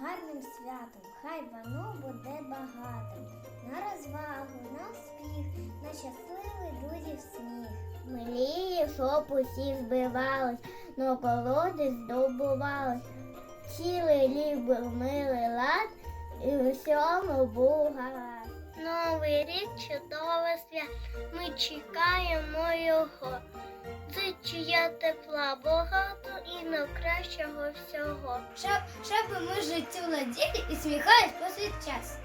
гарним святом, хай воно буде багатим, на розвагу, на успіх, на щасливий людів сміх. Мрії, щоб усі збивались, но колоди здобувались. Цілий рік був милий лад і в усьому був гаразд. Новий рік чудове свят, ми чекаємо його. Зичу я тепла багато і на кращого всього. Щоб, щоб ми життю наділі і сміхались повсякчас.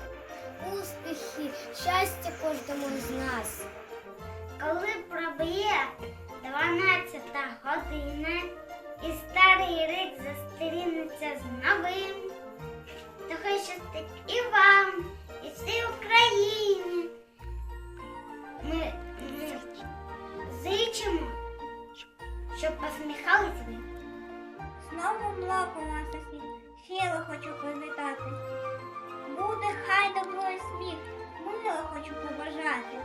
Успіхи, щастя кожному з нас. Коли проб'є 12 година і старий рік зустрінеться з новим, то хай щастить щоб посміхались ви. З новим роком вас усіх щиро хочу привітати. Буде хай добро і сміх, мило хочу побажати.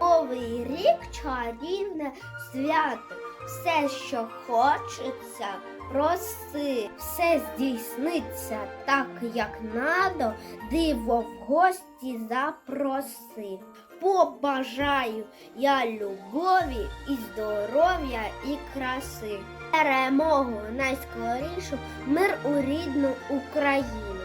Новий рік чарівне свято. Все, що хочеться, проси, все здійсниться так, як надо, диво в гості запроси. Побажаю я любові і здоров'я і краси. Перемогу найскорішу, мир у рідну Україну.